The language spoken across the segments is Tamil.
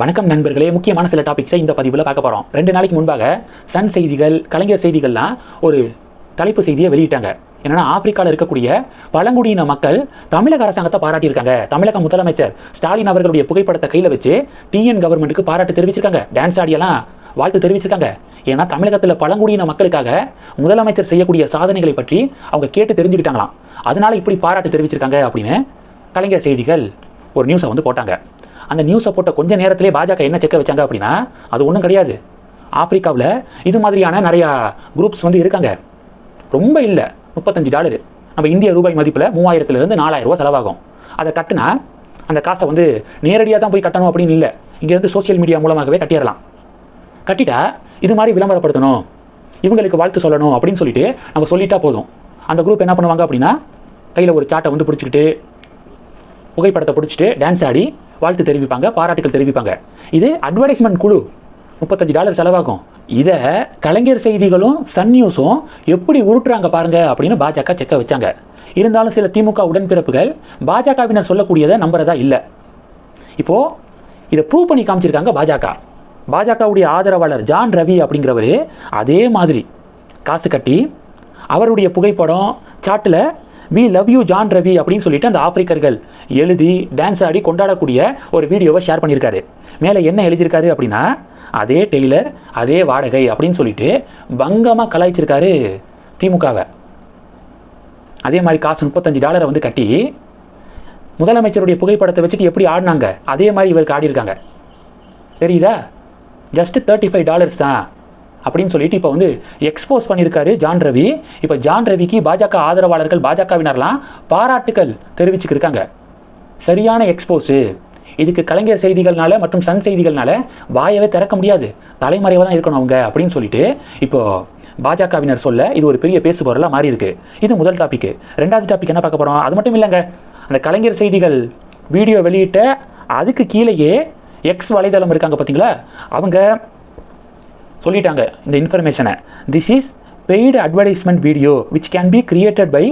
வணக்கம் நண்பர்களே. முக்கியமான சில டாபிக்ஸை இந்த பதிவில் பார்க்க போகிறோம் ரெண்டு நாளைக்கு முன்பாக சன் செய்திகள் கலைஞர் செய்திகள்லாம் ஒரு தலைப்பு செய்தியை வெளியிட்டாங்க. என்னன்னா ஆப்பிரிக்காவில் இருக்கக்கூடிய பழங்குடியின மக்கள் தமிழக அரசாங்கத்தை பாராட்டியிருக்காங்க. தமிழக முதலமைச்சர் ஸ்டாலின் அவர்களுடைய புகைப்படத்தை கையில் வச்சு டிஎன் கவர்மெண்ட்டுக்கு பாராட்டு தெரிவிச்சிருக்காங்க. டான்ஸ் ஆடியெல்லாம் வாழ்த்து தெரிவிச்சிருக்காங்க. ஏன்னா தமிழகத்தில் பழங்குடியின மக்களுக்காக முதலமைச்சர் செய்யக்கூடிய சாதனைகளை பற்றி அவங்க கேட்டு தெரிஞ்சுக்கிட்டாங்களாம். அதனால இப்படி பாராட்டு தெரிவிச்சிருக்காங்க அப்படின்னு கலைஞர் செய்திகள் ஒரு நியூஸை வந்து போட்டாங்க. அந்த நியூஸை போட்ட கொஞ்ச நேரத்திலே பாஜக என்ன செக்க வச்சாங்க அப்படின்னா அது ஒன்றும் கிடையாது. ஆப்பிரிக்காவில் இது மாதிரியான நிறையா குரூப்ஸ் வந்து இருக்காங்க. ரொம்ப இல்லை. முப்பத்தஞ்சு டாலரு நம்ம இந்திய ரூபாய் மதிப்பில் மூவாயிரத்துலேருந்து நாலாயிரம் ரூபா செலவாகும். அதை கட்டினா அந்த காசை வந்து நேரடியாக தான் போய் கட்டணும் அப்படின்னு இல்லை. இங்கேருந்து சோஷியல் மீடியா மூலமாகவே கட்டிடலாம். கட்டிட்டா இது மாதிரி விளம்பரப்படுத்தணும். இவங்களுக்கு வாழ்த்து சொல்லணும் அப்படின்னு சொல்லிட்டு நம்ம சொல்லிட்டா போதும். அந்த குரூப் என்ன பண்ணுவாங்க அப்படின்னா கையில் ஒரு சாட்டை வந்து பிடிச்சிக்கிட்டு புகைப்படத்தை பிடிச்சிட்டு டான்ஸ் ஆடி வாழ்த்து தெரிவிப்பாங்க பாராட்டுகள் தெரிவிப்பாங்க. இது அட்வர்டைஸ்மெண்ட் குழு. முப்பத்தஞ்சு டாலர் செலவாகும். இதை கலைஞர் செய்திகளும் சன் நியூஸும் எப்படி உருட்டுறாங்க பாருங்க அப்படின்னு பாஜக செக்க வச்சாங்க. இருந்தாலும் சில திமுக உடன்பிறப்புகள் பாஜகவினர் சொல்லக்கூடியதை நம்புறதா இல்லை. இப்போ இதை ப்ரூவ் பண்ணி காமிச்சிருக்காங்க பாஜக. பாஜகவுடைய ஆதரவாளர் ஜான் ரவி அப்படிங்கிறவர் அதே மாதிரி காசு கட்டி அவருடைய புகைப்படம் சாட்டில் we love you John Ravi அப்படின்னு சொல்லிட்டு அந்த ஆப்பிரிக்கர்கள் எழுதி டான்ஸ் ஆடி கொண்டாடக்கூடிய ஒரு வீடியோவை ஷேர் பண்ணியிருக்காரு. மேலே என்ன எழுதியிருக்காரு அப்படின்னா அதே டெய்லர் அதே வாடகை அப்படின்னு சொல்லிட்டு பங்கமாக கலாய்ச்சிருக்காரு திமுகவை. அதே மாதிரி காசு முப்பத்தஞ்சு டாலரை வந்து கட்டி முதலமைச்சருடைய புகைப்படத்தை வச்சுட்டு எப்படி ஆடினாங்க? அதே மாதிரி இவருக்கு ஆடியிருக்காங்க. தெரியுதா? ஜஸ்ட் தேர்ட்டி ஃபைவ் டாலர்ஸ் தான். அப்படின்னு சொல்லிட்டு இப்போ வந்து எக்ஸ்போஸ் பண்ணியிருக்காரு ஜான் ரவி. இப்போ ஜான் ரவிக்கு பாஜக ஆதரவாளர்கள் பாஜகவினர்லாம் பாராட்டுகள் தெரிவிச்சுக்கிருக்காங்க. சரியான எக்ஸ்போஸு இதுக்கு கலைஞர் செய்திகள்னால மற்றும் சன் செய்திகள்னால வாயவே திறக்க முடியாது. தலைமறைவாக தான் இருக்கணும் அவங்க அப்படின்னு சொல்லிட்டு இப்போது பாஜகவினர் சொல்ல இது ஒரு பெரிய பேசு பொருளாக மாறி இருக்கு இது முதல் டாபிக் ரெண்டாவது டாபிக் என்ன பார்க்க போகிறோம் அது மட்டும் இல்லைங்க. அந்த கலைஞர் செய்திகள் வீடியோ வெளியிட்ட அதுக்கு கீழேயே எக்ஸ் வலைதளம் இருக்காங்க பார்த்தீங்களா அவங்க சொல்லிட்டாங்க இந்த இன்ஃபர்மேஷனை this is paid advertisement video which can be created by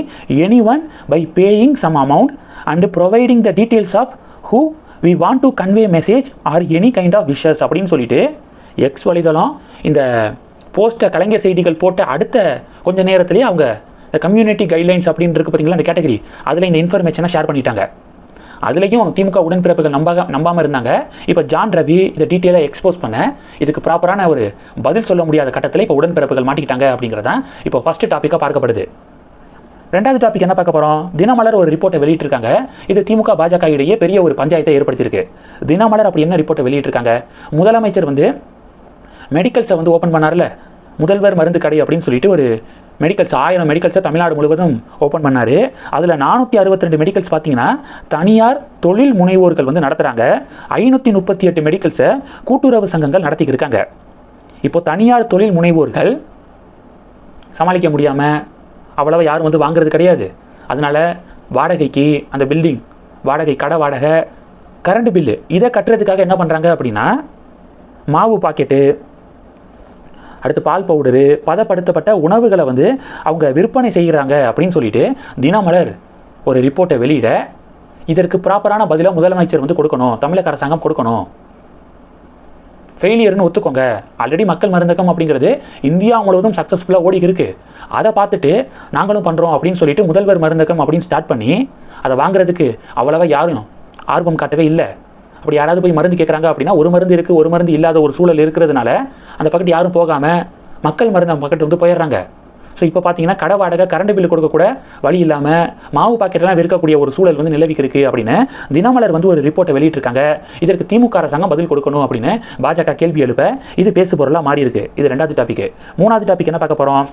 any one by paying some amount and providing the details of who we want to convey message or any kind of wishes அப்படின்னு சொல்லிட்டு எக்ஸ் வலைதளம் இந்த போஸ்ட்டை கலைஞர் செய்திகள் போட்ட அடுத்த கொஞ்ச நேரத்திலேயே அவங்க கம்யூனிட்டி கைட்லைன்ஸ் அப்படின்னு இருக்கு பார்த்தீங்களா அந்த கேட்டகரி அதில் இந்த இன்ஃபர்மேஷனை ஷேர் பண்ணிட்டாங்க. அதுலேயும் திமுக உடன்பிறப்புகள் நம்பாக நம்பாமல் இருந்தாங்க. இப்போ ஜான் ரவி இதை டீட்டெயிலாக எக்ஸ்போஸ் பண்ண இதுக்கு ப்ராப்பரான ஒரு பதில் சொல்ல முடியாத கட்டத்தில் இப்போ உடன்பிறப்புகள் மாட்டிக்கிட்டாங்க அப்படிங்கிறதான் இப்போ ஃபஸ்ட்டு டாப்பிக்காக பார்க்கப்படுது. ரெண்டாவது டாபிக் என்ன பார்க்க போகிறோம் தினமலர் ஒரு ரிப்போர்ட்டை வெளியிட்டிருக்காங்க. இது திமுக பாஜக இடையே பெரிய ஒரு பஞ்சாயத்தை ஏற்படுத்தியிருக்கு. தினமலர் அப்படி என்ன ரிப்போர்ட்டை வெளியிட்டிருக்காங்க? முதலமைச்சர் வந்து மெடிக்கல்ஸை வந்து ஓப்பன் பண்ணார்ல. முதல்வர் மருந்து கடை அப்படின்னு சொல்லிட்டு ஒரு மெடிக்கல்ஸ் ஆயிரம் மெடிக்கல்ஸை தமிழ்நாடு முழுவதும் ஓப்பன் பண்ணார். அதில் நானூற்றி அறுபத்தி ரெண்டு மெடிக்கல்ஸ் பார்த்தீங்கன்னா தனியார் தொழில் முனைவோர்கள் வந்து நடத்துகிறாங்க ஐநூற்றி முப்பத்தி எட்டு மெடிக்கல்ஸை கூட்டுறவு சங்கங்கள் நடத்திக்கிட்டு இருக்காங்க இப்போ தனியார் தொழில் முனைவோர்கள் சமாளிக்க முடியாமல் அவ்வளவா யாரும் வந்து வாங்குறது கிடையாது. அதனால் வாடகைக்கு அந்த பில்டிங் வாடகை கடை வாடகை கரண்ட் பில்லு இதை கட்டுறதுக்காக என்ன பண்ணுறாங்க அப்படின்னா மாவு பாக்கெட்டு அடுத்து பால் பவுடரு பதப்படுத்தப்பட்ட உணவுகளை வந்து அவங்க விற்பனை செய்கிறாங்க அப்படின்னு சொல்லிட்டு தினமலர் ஒரு ரிப்போர்ட்டை வெளியிட இதற்கு ப்ராப்பரான பதிலாக முதலமைச்சர் வந்து கொடுக்கணும் தமிழக அரசாங்கம் கொடுக்கணும். ஃபெயிலியர்னு ஒத்துக்கோங்க. ஆல்ரெடி மக்கள் மருந்தகம் அப்படிங்கிறது இந்தியா முழுவதும் சக்ஸஸ்ஃபுல்லாக ஓடி இருக்கு. அதை பார்த்துட்டு நாங்களும் பண்ணுறோம் அப்படின்னு சொல்லிட்டு முதல்வர் மருந்தகம் அப்படின்னு ஸ்டார்ட் பண்ணி அதை வாங்குறதுக்கு அவ்வளவா யாரும் ஆர்வம் காட்டவே இல்லை. அப்படி யாராவது போய் மருந்து கேட்குறாங்க அப்படின்னா ஒரு மருந்து இருக்குது ஒரு மருந்து இல்லாத ஒரு சூழல் இருக்கிறதுனால அந்த பக்கத்து யாரும் போகாமல் மக்கள் மருந்து பக்கத்து வந்து போயிடுறாங்க. ஸோ இப்போ பார்த்தீங்கன்னா கடை வாடகை கரண்ட் பில் கொடுக்க கூட வழி இல்லாமல் மாவு பாக்கெட்லாம் விற்கக்கூடிய ஒரு சூழல் வந்து நிலவிக்கிருக்கு அப்படின்னு தினமலர் வந்து ஒரு ரிப்போர்ட்டை வெளியிட்டிருக்காங்க. இதற்கு திமுக அரசாங்கம் பதில் கொடுக்கணும் அப்படின்னு பாஜக கேள்வி எழுப்ப இது பேசு பொருளாக மாறி இருக்கு. இது ரெண்டாவது டாபிக் மூணாவது டாபிக் என்ன பார்க்க போகிறோம்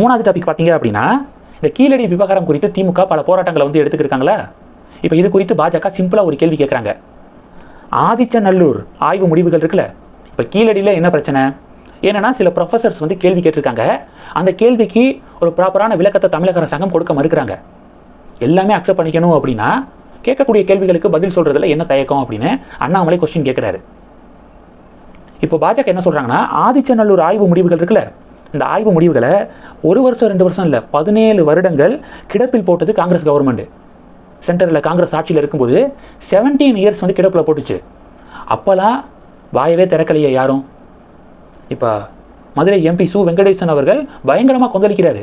மூணாவது டாபிக் பார்த்தீங்க அப்படின்னா இந்த கீழடி விவகாரம் குறித்து திமுக பல போராட்டங்களை வந்து எடுத்துக்கிருக்காங்களா இப்போ இது குறித்து பாஜக சிம்பிளாக ஒரு கேள்வி கேட்குறாங்க ஆதிச்சநல்லூர் ஆய்வு முடிவுகள் இருக்குல்ல? இப்போ கீழடியில் என்ன பிரச்சனை? ஏன்னா சில ப்ரொஃபசர்ஸ் வந்து கேள்வி கேட்டிருக்காங்க. அந்த கேள்விக்கு ஒரு ப்ராப்பரான விளக்கத்தை தமிழக அரசாங்கம் கொடுக்க மறுக்கிறாங்க. எல்லாமே அக்செப்ட் பண்ணிக்கணும் அப்படின்னா கேட்கக்கூடிய கேள்விகளுக்கு பதில் சொல்கிறதுல என்ன தயக்கம் அப்படின்னு அண்ணாமலை கொஸ்டின் கேட்குறாரு. இப்போ பாஜக என்ன சொல்கிறாங்கன்னா ஆதிச்சநல்லூர் ஆய்வு முடிவுகள் இருக்குல்ல? இந்த ஆய்வு முடிவுகளை ஒரு வருஷம் ரெண்டு வருஷம் இல்லை பதினேழு வருடங்கள் கிடப்பில் போட்டது காங்கிரஸ் கவர்மெண்ட் சென்டரில் காங்கிரஸ் ஆட்சியில் இருக்கும்போது செவன்டீன் இயர்ஸ் வந்து கிடப்பில் போட்டுச்சு. அப்போல்லாம் வாயவே திறக்கலையே யாரும். இப்போ மதுரை எம்பி சு வெங்கடேசன் அவர்கள் பயங்கரமாக கொந்தளிக்கிறாரு.